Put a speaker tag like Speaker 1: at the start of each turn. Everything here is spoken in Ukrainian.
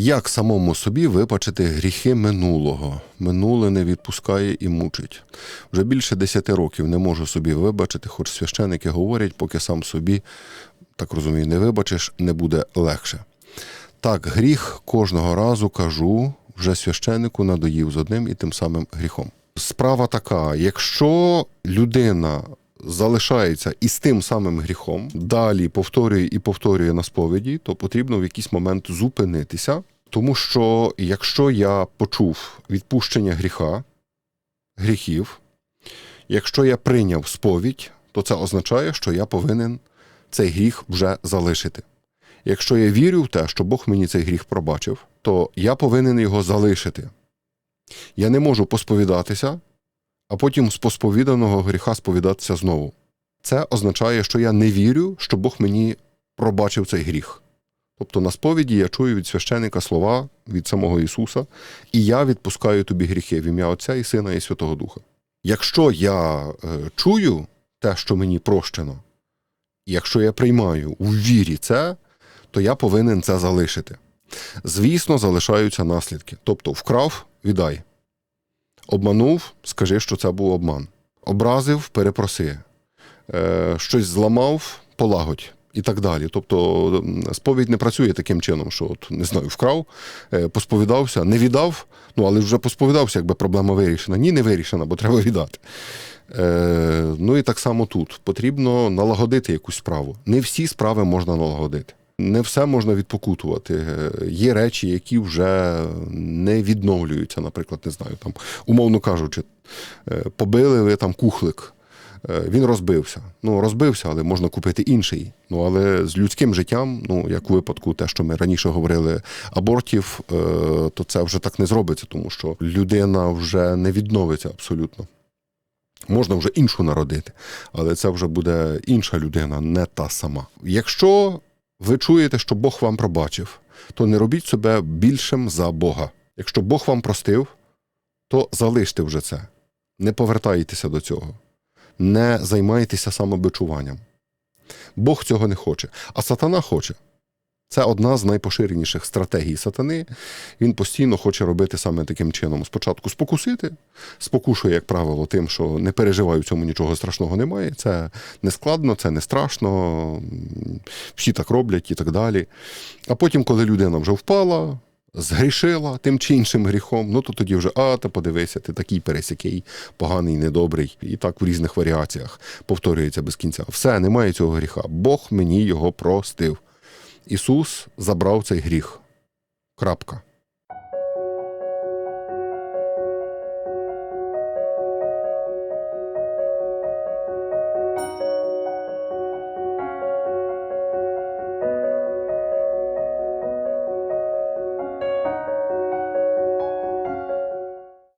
Speaker 1: Як самому собі вибачити гріхи минулого? Минуле не відпускає і мучить. Вже більше десяти років не можу собі вибачити, хоч священики говорять, поки сам собі, так розумію, не вибачиш, не буде легше. Так, гріх кожного разу кажу, вже священнику надоїв з одним і тим самим гріхом. Справа така: якщо людина залишається із тим самим гріхом, далі повторює і повторює на сповіді, то потрібно в якийсь момент зупинитися, тому що якщо я почув відпущення гріха, гріхів, якщо я прийняв сповідь, то це означає, що я повинен цей гріх вже залишити. Якщо я вірю в те, що Бог мені цей гріх пробачив, то я повинен його залишити. Я не можу посповідатися, а потім з посповіданого гріха сповідатися знову. Це означає, що я не вірю, що Бог мені пробачив цей гріх. Тобто на сповіді я чую від священика слова від самого Ісуса, і я відпускаю тобі гріхи в ім'я Отця і Сина і Святого Духа. Якщо я е, чую те, що мені прощено, якщо я приймаю у вірі це, то я повинен це залишити. Звісно, залишаються наслідки. Тобто, вкрав, віддай. Обманув, скажи, що це був обман. Образив, перепроси. Е, щось зламав, полагодь. І так далі. Тобто сповідь не працює таким чином, що от не знаю, вкрав, е, посповідався, не віддав, ну але вже посповідався, якби проблема вирішена. Ні, не вирішена, бо треба віддати. Е, ну і так само тут потрібно налагодити якусь справу. Не всі справи можна налагодити. Не все можна відпокутувати. Е, Є речі, які вже не відновлюються, наприклад, не знаю, там, умовно кажучи, е, побили ви там кухлик. Е, Він розбився. Ну, розбився, але можна купити інший. Ну, але з людським життям, ну, як у випадку, те, що ми раніше говорили, абортів, е, то це вже так не зробиться, тому що людина вже не відновиться абсолютно. Можна вже іншу народити, але це вже буде інша людина, не та сама. Якщо ви чуєте, що Бог вам пробачив, то не робіть себе більшим за Бога. Якщо Бог вам простив, то залиште вже це. Не повертайтеся до цього. Не займайтеся самобичуванням. Бог цього не хоче, а сатана хоче. Це одна з найпоширеніших стратегій сатани. Він постійно хоче робити саме таким чином. Спочатку спокусити, спокушує, як правило, тим, що не переживаю в цьому нічого страшного немає. Це не складно, це не страшно, всі так роблять і так далі. А потім, коли людина вже впала, згрішила тим чи іншим гріхом, ну то тоді вже, а, та подивися, ти такий пересякий, поганий, недобрий. І так в різних варіаціях повторюється без кінця. Все, немає цього гріха. Бог мені його простив. Ісус забрав цей гріх. Крапка.